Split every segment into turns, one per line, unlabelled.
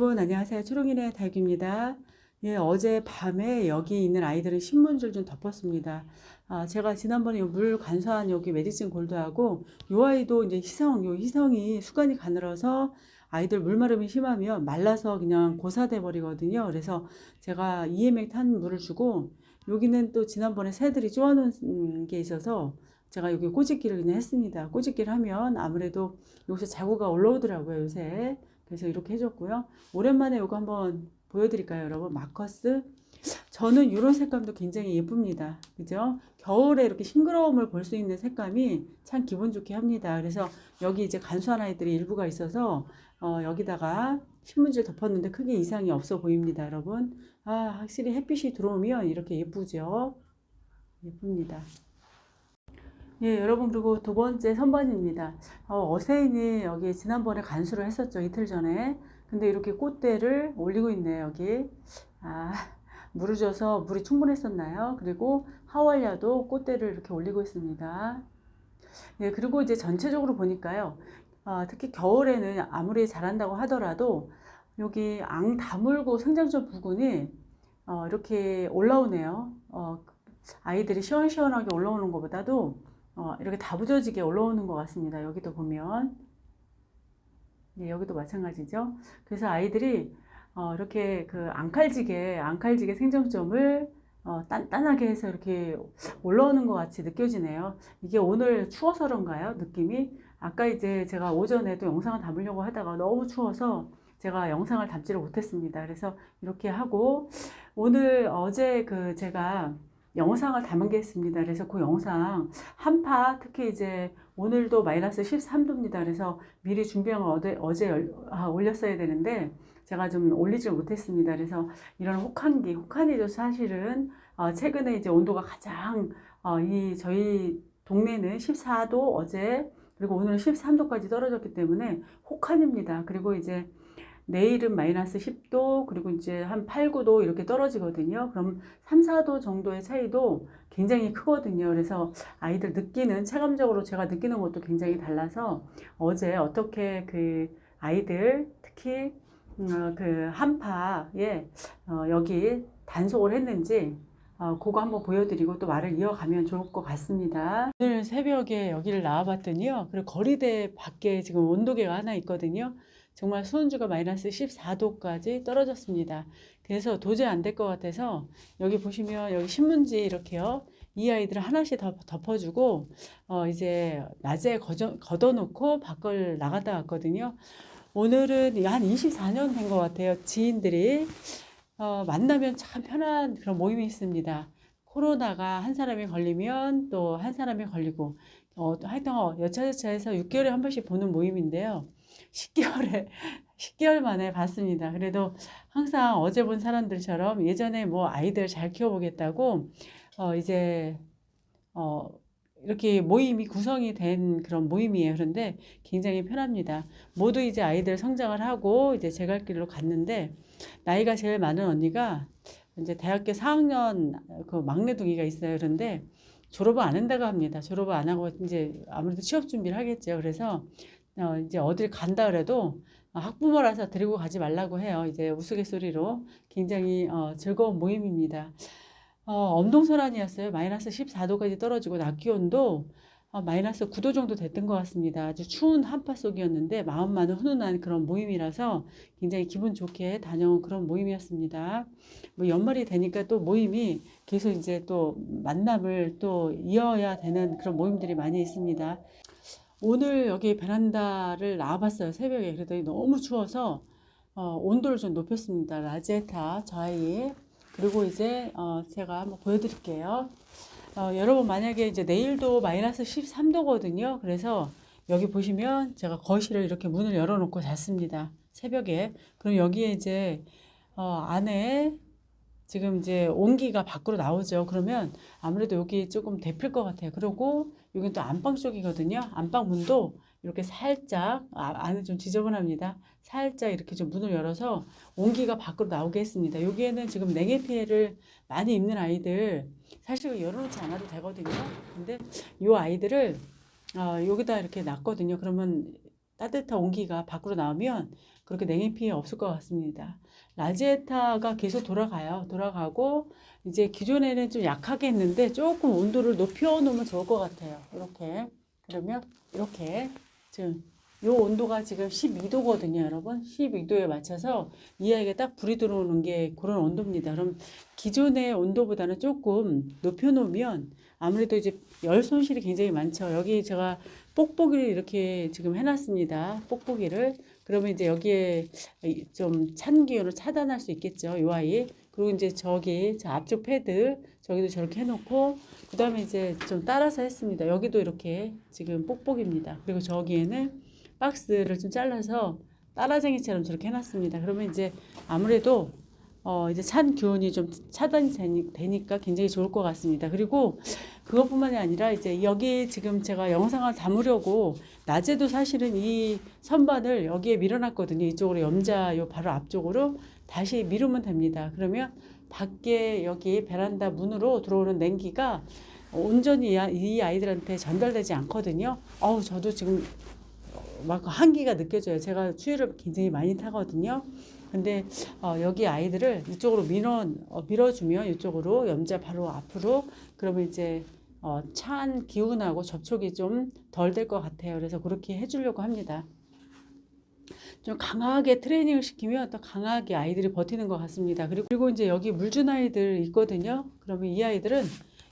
여러분 안녕하세요. 초롱이네 달기입니다. 예, 어제 밤에 여기 있는 아이들은 신문지를 좀 덮었습니다. 아, 제가 지난번에 요물 간수한 여기 메디슨 골드하고 요 아이도 이제 희성, 요 희성이 수간이 가늘어서 아이들 물마름이 심하면 말라서 그냥 고사돼 버리거든요. 그래서 제가 EMA 탄 물을 주고 여기는 또 지난번에 새들이 쪼아놓은 게 있어서 제가 여기 꼬집기를 그냥 했습니다. 꼬집기를 하면 아무래도 여기서 자구가 올라오더라고요, 요새. 그래서 이렇게 해줬고요. 오랜만에 이거 한번 보여드릴까요, 여러분? 마커스. 저는 이런 색감도 굉장히 예쁩니다. 그죠? 겨울에 이렇게 싱그러움을 볼 수 있는 색감이 참 기분 좋게 합니다. 그래서 여기 이제 간수한 아이들이 일부가 있어서 어, 여기다가 신문지를 덮었는데 크게 이상이 없어 보입니다, 여러분. 아, 확실히 햇빛이 들어오면 이렇게 예쁘죠? 예쁩니다. 예, 여러분, 그리고 두 번째 선반입니다. 어, 어세인이 여기 지난번에 간수를 했었죠, 이틀 전에. 근데 이렇게 꽃대를 올리고 있네요, 여기. 아, 줘서 물이 충분했었나요? 그리고 하왈야도 꽃대를 이렇게 올리고 있습니다. 예, 그리고 이제 전체적으로 보니까요. 어, 특히 겨울에는 아무리 자란다고 하더라도 여기 앙 다물고 생장점 부근이 어, 이렇게 올라오네요. 어, 아이들이 시원시원하게 올라오는 것보다도 어, 이렇게 다부져지게 올라오는 것 같습니다. 여기도 보면. 네, 여기도 마찬가지죠. 그래서 아이들이 어, 이렇게 그 앙칼지게, 앙칼지게 생장점을 어, 단단하게 해서 이렇게 올라오는 것 같이 느껴지네요. 이게 오늘 추워서 그런가요? 느낌이? 아까 이제 제가 오전에도 영상을 담으려고 하다가 너무 추워서 제가 영상을 담지를 못했습니다. 그래서 이렇게 하고 오늘 어제 그 제가 영상을 담은 게 있습니다. 그래서 그 영상 한파 특히 이제 오늘도 마이너스 13도입니다. 그래서 미리 준비한 걸 어제, 어제 열- 아, 올렸어야 되는데 제가 좀 올리질 못했습니다. 그래서 이런 혹한기, 혹한이도 사실은 어, 최근에 이제 온도가 가장 어, 이 저희 동네는 14도 어제 그리고 오늘은 13도까지 떨어졌기 때문에 혹한입니다. 그리고 이제 내일은 마이너스 10도, 그리고 이제 한 8, 9도 이렇게 떨어지거든요. 그럼 3, 4도 정도의 차이도 굉장히 크거든요. 그래서 아이들 느끼는, 체감적으로 제가 느끼는 것도 굉장히 달라서 어제 어떻게 그 아이들, 특히 음, 그 한파에 어, 여기 단속을 했는지 어, 그거 한번 보여드리고 또 말을 이어가면 좋을 것 같습니다. 오늘 새벽에 여기를 나와봤더니요. 그리고 거리대 밖에 지금 온도계가 하나 있거든요. 정말 수온주가 마이너스 14도까지 떨어졌습니다. 그래서 도저히 안 될 것 같아서 여기 보시면 여기 신문지 이렇게요. 이 아이들을 하나씩 더 덮어주고 어 이제 낮에 거저, 걷어놓고 밖을 나갔다 왔거든요. 오늘은 한 24년 된 것 같아요. 지인들이 어 만나면 참 편한 그런 모임이 있습니다. 코로나가 한 사람이 걸리면 또 한 사람이 걸리고 어, 하여튼 어, 여차저차해서 6개월에 한 번씩 보는 모임인데요. 10개월에 10개월 만에 봤습니다. 그래도 항상 어제 본 사람들처럼 예전에 뭐 아이들 잘 키워보겠다고 어 이제 어 이렇게 모임이 구성이 된 그런 모임이에요. 그런데 굉장히 편합니다. 모두 이제 아이들 성장을 하고 이제 제 갈 길로 갔는데 나이가 제일 많은 언니가 이제 대학교 4학년 그 막내 둥이가 있어요. 그런데 졸업을 안 한다고 합니다. 졸업을 안 하고 이제 아무래도 취업 준비를 하겠죠. 그래서 어, 이제 어딜 간다 그래도 학부모라서 데리고 가지 말라고 해요. 이제 우스갯소리로 굉장히 어, 즐거운 모임입니다. 어, 엄동설안이었어요. 마이너스 14도까지 떨어지고 낮 기온도 어, 마이너스 9도 정도 됐던 것 같습니다. 아주 추운 한파 속이었는데 마음만은 훈훈한 그런 모임이라서 굉장히 기분 좋게 다녀온 그런 모임이었습니다. 뭐 연말이 되니까 또 모임이 계속 이제 또 만남을 또 이어야 되는 그런 모임들이 많이 있습니다. 오늘 여기 베란다를 나와봤어요. 새벽에. 그랬더니 너무 추워서 어, 온도를 좀 높였습니다. 라제타 저 아이. 그리고 이제 어, 제가 한번 보여드릴게요. 어, 여러분 만약에 이제 내일도 마이너스 13도거든요. 그래서 여기 보시면 제가 거실을 이렇게 문을 열어놓고 잤습니다. 새벽에. 그럼 여기에 이제 어, 안에 지금 이제 온기가 밖으로 나오죠. 그러면 아무래도 여기 조금 데필 것 같아요. 그리고 여기는 또 안방 쪽이거든요. 안방 문도 이렇게 살짝 아, 안에 좀 지저분합니다. 살짝 이렇게 좀 문을 열어서 온기가 밖으로 나오게 했습니다. 여기에는 지금 냉해 피해를 많이 입는 아이들 사실 열어놓지 않아도 되거든요. 근데 이 아이들을 어, 여기다 이렇게 놨거든요. 그러면 따뜻한 온기가 밖으로 나오면 그렇게 냉해 피해 없을 것 같습니다. 라지에타가 계속 돌아가요. 돌아가고 이제 기존에는 좀 약하게 했는데 조금 온도를 높여 놓으면 좋을 것 같아요. 이렇게 그러면 이렇게 지금 요 온도가 지금 12도거든요, 여러분. 12도에 맞춰서 이 아이가 딱 불이 들어오는 게 그런 온도입니다. 그럼 기존의 온도보다는 조금 높여 놓으면 아무래도 이제 열 손실이 굉장히 많죠. 여기 제가 뽁뽁이를 이렇게 지금 해놨습니다. 뽁뽁이를. 그러면 이제 여기에 좀 찬 기운을 차단할 수 있겠죠. 이 아이. 그리고 이제 저기 저 앞쪽 패드 저기도 저렇게 해놓고 그 다음에 이제 좀 따라서 했습니다. 여기도 이렇게 지금 뽁뽁입니다. 그리고 저기에는 박스를 좀 잘라서 따라쟁이처럼 저렇게 해놨습니다. 그러면 이제 아무래도 어 이제 찬 기운이 좀 차단이 되니- 되니까 굉장히 좋을 것 같습니다. 그리고 그것뿐만이 아니라 이제 여기 지금 제가 영상을 담으려고 낮에도 사실은 이 선반을 여기에 밀어놨거든요. 이쪽으로 염자 요 바로 앞쪽으로 다시 미루면 됩니다. 그러면 밖에 여기 베란다 문으로 들어오는 냉기가 온전히 이 아이들한테 전달되지 않거든요. 어우 저도 지금 막 한기가 느껴져요. 제가 추위를 굉장히 많이 타거든요. 근데 어, 여기 아이들을 이쪽으로 밀어 어, 밀어주면 이쪽으로 염자 바로 앞으로 그러면 이제 어, 찬 기운하고 접촉이 좀 덜 될 것 같아요. 그래서 그렇게 해주려고 합니다. 좀 강하게 트레이닝을 시키면 또 강하게 아이들이 버티는 것 같습니다. 그리고, 이제 여기 물준 아이들 있거든요. 그러면 이 아이들은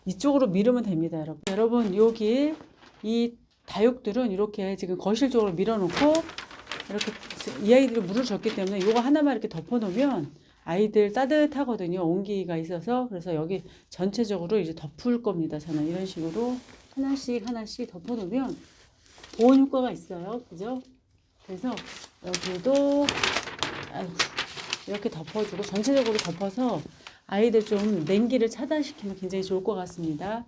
이쪽으로 밀으면 됩니다, 여러분. 여러분 여기 이 다육들은 이렇게 지금 거실 쪽으로 밀어놓고 이렇게 이 아이들이 물을 줬기 때문에 이거 하나만 이렇게 덮어놓으면 아이들 따뜻하거든요. 온기가 있어서 그래서 여기 전체적으로 이제 덮을 겁니다. 저는 이런 식으로 하나씩 하나씩 덮어놓으면 보온 효과가 있어요. 그죠? 그래서 여기도 이렇게 덮어주고 전체적으로 덮어서 아이들 좀 냉기를 차단시키면 굉장히 좋을 것 같습니다.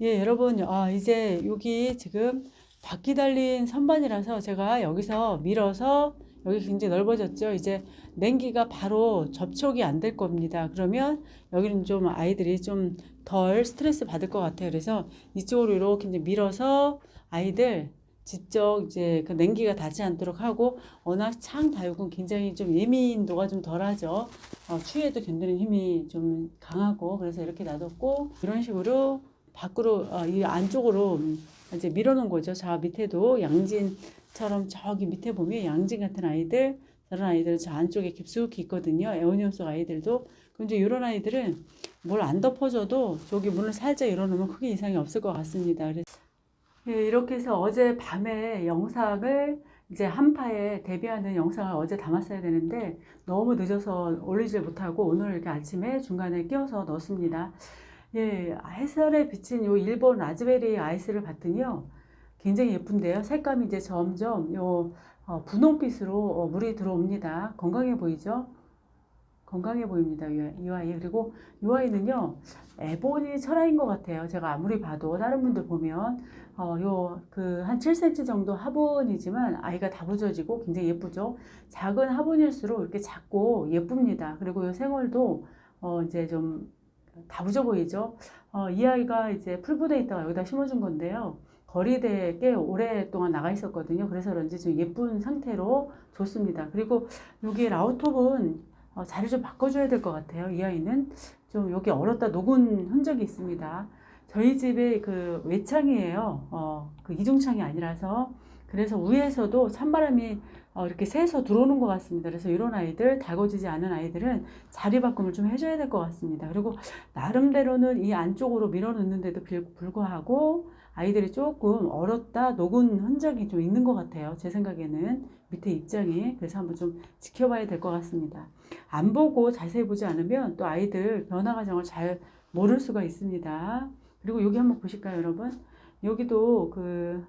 예, 여러분, 아, 이제 여기 지금 바퀴 달린 선반이라서 제가 여기서 밀어서 여기 굉장히 넓어졌죠. 이제 냉기가 바로 접촉이 안 될 겁니다. 그러면 여기는 좀 아이들이 좀 덜 스트레스 받을 것 같아요. 그래서 이쪽으로 이렇게 이제 밀어서 아이들 직접 이제 그 냉기가 닿지 않도록 하고 워낙 창 다육은 굉장히 좀 예민도가 좀 덜하죠. 어, 추위에도 견디는 힘이 좀 강하고 그래서 이렇게 놔뒀고 이런 식으로 밖으로 어, 이 안쪽으로 이제 밀어놓은 거죠. 저 밑에도 양진처럼 저기 밑에 보면 양진 같은 아이들 저런 아이들 저 안쪽에 깊숙이 있거든요. 에오니움 속 아이들도 근데 이런 아이들은 뭘 안 덮어줘도 저기 문을 살짝 열어놓으면 크게 이상이 없을 것 같습니다. 그래서 예, 이렇게 해서 어제 밤에 영상을 이제 한파에 대비하는 영상을 어제 담았어야 되는데 너무 늦어서 올리질 못하고 오늘 이렇게 아침에 중간에 끼워서 넣었습니다. 예, 햇살에 비친 요 일본 라즈베리 아이스를 봤더니요. 굉장히 예쁜데요. 색감이 이제 점점 요 어, 분홍빛으로 어, 물이 들어옵니다. 건강해 보이죠? 건강해 보입니다. 이, 이 아이. 그리고 이 아이는요. 에보니 철화인 것 같아요. 제가 아무리 봐도 다른 분들 보면 어, 요 그 한 7cm 정도 화분이지만 아이가 다부져지고 굉장히 예쁘죠. 작은 화분일수록 이렇게 작고 예쁩니다. 그리고 요 생얼도 어, 이제 좀 다부져 보이죠. 어, 이 아이가 이제 풀부대에 있다가 여기다 심어준 건데요. 거리대에 꽤 오랫동안 나가 있었거든요. 그래서 그런지 좀 예쁜 상태로 좋습니다. 그리고 여기 라우톱은 어, 자리 좀 바꿔줘야 될 것 같아요. 이 아이는 좀 여기 얼었다 녹은 흔적이 있습니다. 저희 집에 그 외창이에요. 어, 그 이중창이 아니라서 그래서 위에서도 찬바람이 어, 이렇게 새서 들어오는 것 같습니다. 그래서 이런 아이들, 달궈지지 않은 아이들은 자리 바꿈을 좀 해줘야 될 것 같습니다. 그리고 나름대로는 이 안쪽으로 밀어넣는데도 불- 불구하고 아이들이 조금 얼었다 녹은 흔적이 좀 있는 것 같아요. 제 생각에는 밑에 입장이 그래서 한번 좀 지켜봐야 될 것 같습니다. 안 보고 자세히 보지 않으면 또 아이들 변화 과정을 잘 모를 수가 있습니다. 그리고 여기 한번 보실까요, 여러분? 여기도 그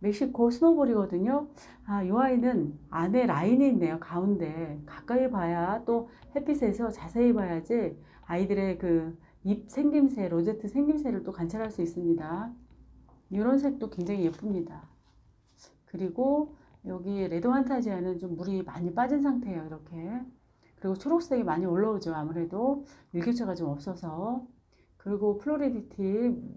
멕시코 스노볼이거든요. 아, 이 아이는 안에 라인이 있네요. 가운데. 가까이 봐야 또 햇빛에서 자세히 봐야지 아이들의 그 잎 생김새, 로제트 생김새를 또 관찰할 수 있습니다. 이런 색도 굉장히 예쁩니다. 그리고 여기 레드 환타지아는 좀 물이 많이 빠진 상태예요. 이렇게. 그리고 초록색이 많이 올라오죠. 아무래도 일교차가 좀 없어서. 그리고 플로리디티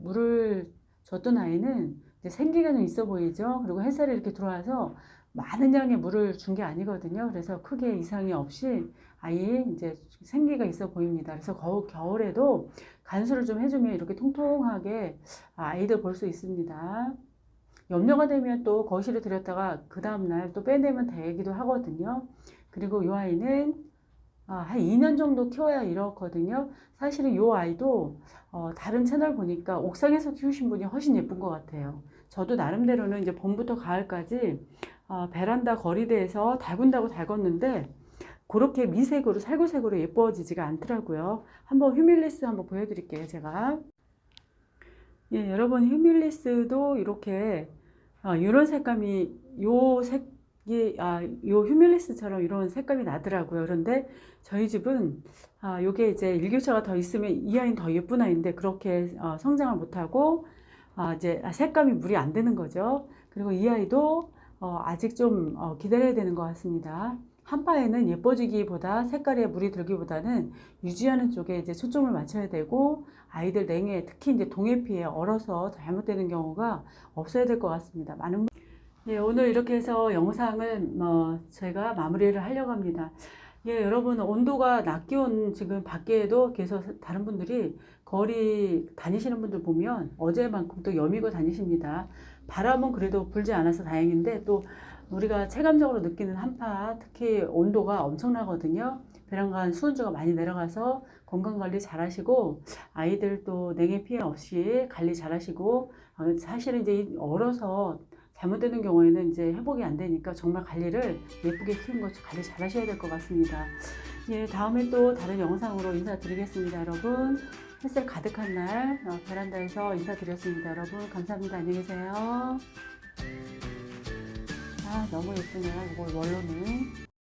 물을 줬던 아이는 생기가 좀 있어 보이죠. 그리고 햇살이 이렇게 들어와서 많은 양의 물을 준 게 아니거든요. 그래서 크게 이상이 없이 아이 이제 생기가 있어 보입니다. 그래서 거, 겨울에도 간수를 좀 해주면 이렇게 통통하게 아이들 볼 수 있습니다. 염려가 되면 또 거실에 들였다가 그 다음날 또 빼내면 되기도 하거든요. 그리고 이 아이는 아, 한 2년 정도 키워야 이렇거든요. 사실은 이 아이도 어, 다른 채널 보니까 옥상에서 키우신 분이 훨씬 예쁜 것 같아요. 저도 나름대로는 이제 봄부터 가을까지 어, 베란다 거리대에서 달군다고 달궜는데 그렇게 미색으로 살구색으로 예뻐지지가 않더라고요. 한번 휴밀리스 한번 보여드릴게요, 제가. 예, 여러분 휴밀리스도 이렇게 어, 이런 색감이 요 색이 아, 요 휴밀리스처럼 이런 색감이 나더라고요. 그런데 저희 집은 아, 요게 이제 일교차가 더 있으면 이 아이는 더 예쁜 아이인데 그렇게 어, 성장을 못하고 아, 이제 색감이 물이 안 되는 거죠. 그리고 이 아이도 어, 아직 좀 어, 기다려야 되는 것 같습니다. 한파에는 예뻐지기보다 색깔에 물이 들기보다는 유지하는 쪽에 이제 초점을 맞춰야 되고 아이들 냉해 특히 이제 동해 피해 얼어서 잘못되는 경우가 없어야 될 것 같습니다. 많은 분- 예, 오늘 이렇게 해서 영상은 뭐 제가 마무리를 하려고 합니다. 예, 여러분 온도가 낮 기온 지금 밖에도 계속 다른 분들이 거리 다니시는 분들 보면 어제만큼 또 여미고 다니십니다. 바람은 그래도 불지 않아서 다행인데 또 우리가 체감적으로 느끼는 한파 특히 온도가 엄청나거든요. 배란간 수온주가 많이 내려가서 건강 관리 잘 하시고 아이들 또 냉해 피해 없이 관리 잘 하시고 어, 사실은 이제 이 얼어서 잘못되는 경우에는 이제 회복이 안 되니까 정말 관리를 예쁘게 키운 것 관리 잘 하셔야 될 것 같습니다. 예, 다음에 또 다른 영상으로 인사드리겠습니다, 여러분. 햇살 가득한 날 어, 베란다에서 인사드렸습니다, 여러분. 감사합니다. 안녕히 계세요. 아, 너무 예쁘네요. 이걸 원로는.